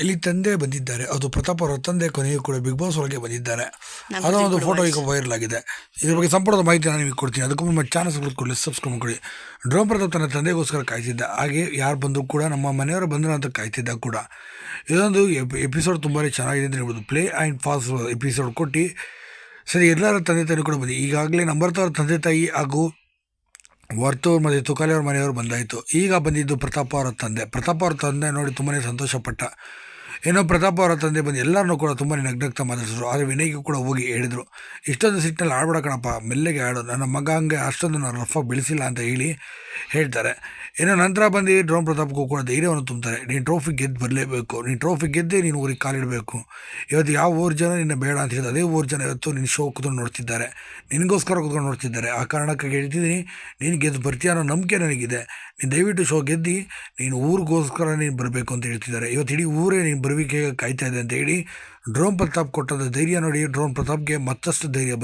ಇಲ್ಲಿ ತಂದೆ ಬಂದಿದ್ದಾರೆ. ಅದು ಪ್ರತಾಪ್ ಅವರ ತಂದೆ ಕೊನೆಯೂ ಕೂಡ ಬಿಗ್ ಬಾಸ್ ಒಳಗೆ ಬಂದಿದ್ದಾರೆ. ಅದೋ ಅದರ ಒಂದು ಫೋಟೋ. ಈಗ ವೈರಲ್ ಆಗಿದೆ. ಇದ್ರ ಬಗ್ಗೆ ಸಂಪೂರ್ಣ ಮಾಹಿತಿ ನಾನು ನಿಮಗೆ ಕೊಡ್ತೀನಿ. ಅದಕ್ಕೂ ನಮ್ಮ ಚಾನಲ್ ಕೂತ್ಕೊಳ್ಳಿ ಸಬ್ಸ್ಕ್ರೈಬ್ ಮಾಡಿ ಡ್ರೋನ್ ಪ್ರತಾಪ್ ತನ್ನ ತಂದೆಗೋಸ್ಕರ ಕಾಯ್ತಿದ್ದ. ಹಾಗೆ ಯಾರು ಬಂದರೂ ಕೂಡ ನಮ್ಮ ಮನೆಯವರು ಬಂದರು ಅಂತ ಕಾಯ್ತಿದ್ದ ಕೂಡ. ಇದೊಂದು ಎಪಿಸೋಡ್ ತುಂಬಾ ಚೆನ್ನಾಗಿದೆ ಅಂತ ಹೇಳ್ಬೋದು. ಪ್ಲೇ ಆ್ಯಂಡ್ ಫಾಸ್ ಎಪಿಸೋಡ್ ಕೊಟ್ಟು. ಸರಿ ಎಲ್ಲರ ತಂದೆ ತಾಯಿ ಕೂಡ ಬಂದಿ ಈಗಾಗಲೇ ನಂಬರ್ತವ್ರ ತಂದೆ ತಾಯಿ ಹಾಗೂ ವರ್ತೂರ್ ಮತ್ತು ತುಕಾಲಿ ಅವ್ರ ಮನೆಯವರು ಬಂದಾಯಿತು. ಈಗ ಬಂದಿದ್ದು ಪ್ರತಾಪ್ ಅವರ ತಂದೆ. ಪ್ರತಾಪ್ ಅವರ ತಂದೆ ನೋಡಿ ತುಂಬಾ ಸಂತೋಷಪಟ್ಟ. ಏನೋ ಪ್ರತಾಪ್ ಅವರ ತಂದೆ ಬಂದು ಎಲ್ಲರನ್ನೂ ಕೂಡ ತುಂಬಾ ನಗ್ನಗ್ತಾ ಮಾತಾಡಿಸಿದ್ರು. ಆದರೆ ವಿನಯ್ಗೂ ಕೂಡ ಹೋಗಿ ಹೇಳಿದರು, ಇಷ್ಟೊಂದು ಸಿಟ್ಟಿನಲ್ಲಿ ಆಡ್ಬೇಡ ಕಣಪ್ಪ, ಮೆಲ್ಲಗೆ ಆಡು, ನನ್ನ ಮಗ ಹಂಗೆ ಅಷ್ಟೊಂದು ನಾನು ರಫಾಗಿ ಬೆಳೆಸಿಲ್ಲ ಅಂತ ಹೇಳಿ ಹೇಳ್ತಾರೆ. ಏನೋ ನಂತರ ಬಂದು ಡ್ರೋನ್ ಪ್ರತಾಪ್ ಕೂಡ ಧೈರ್ಯವನ್ನು ತುಂಬ್ತಾರೆ. ನೀನು ಟ್ರೋಫಿ ಗೆದ್ದು ಬರಲೇಬೇಕು. ನೀನು ಟ್ರೋಫಿ ಗೆದ್ದೇ ನೀನು ಊರಿಗೆ ಕಾಲಿಡಬೇಕು. ಇವತ್ತು ಯಾವ ಊರು ಜನ ನಿನ್ನ ಬೇಡ ಅಂತ ಹೇಳಿದ್ರೆ ಅದೇ ಊರು ಜನ ಇವತ್ತು ನಿನ್ನ ಶೋ ಕೂತ್ಕೊಂಡು ನೋಡ್ತಿದ್ದಾರೆ. ನಿನಗೋಸ್ಕರ ಕೂತ್ಕೊಂಡು ನೋಡ್ತಿದ್ದಾರೆ. ಆ ಕಾರಣಕ್ಕಾಗಿ ಹೇಳ್ತಿದ್ದೀನಿ, ನೀನು ಗೆದ್ದು ಬರ್ತೀಯ ಅನ್ನೋ ನಂಬಿಕೆ ನನಗಿದೆ. ನೀನು ದಯವಿಟ್ಟು ಶೋ ಗೆದ್ದು, ನೀನು ಊರಿಗೋಸ್ಕರ ನೀನು ಬರಬೇಕು ಅಂತ ಹೇಳ್ತಿದ್ದಾರೆ. ಇವತ್ತು ಇಡೀ ಊರೇ ನೀನು ಬರಬೇಕೆ ಕಾಯ್ತಾ ಇದೆ ಅಂತ ಹೇಳಿ ಡ್ರೋನ್ ಪ್ರತಾಪ್ ಕೊಟ್ಟದ ಧೈರ್ಯ ನೋಡಿ ಡ್ರೋನ್ ಪ್ರತಾಪ್ಗೆ ಮತ್ತಷ್ಟು ಧೈರ್ಯ ಬಂದಿದೆ.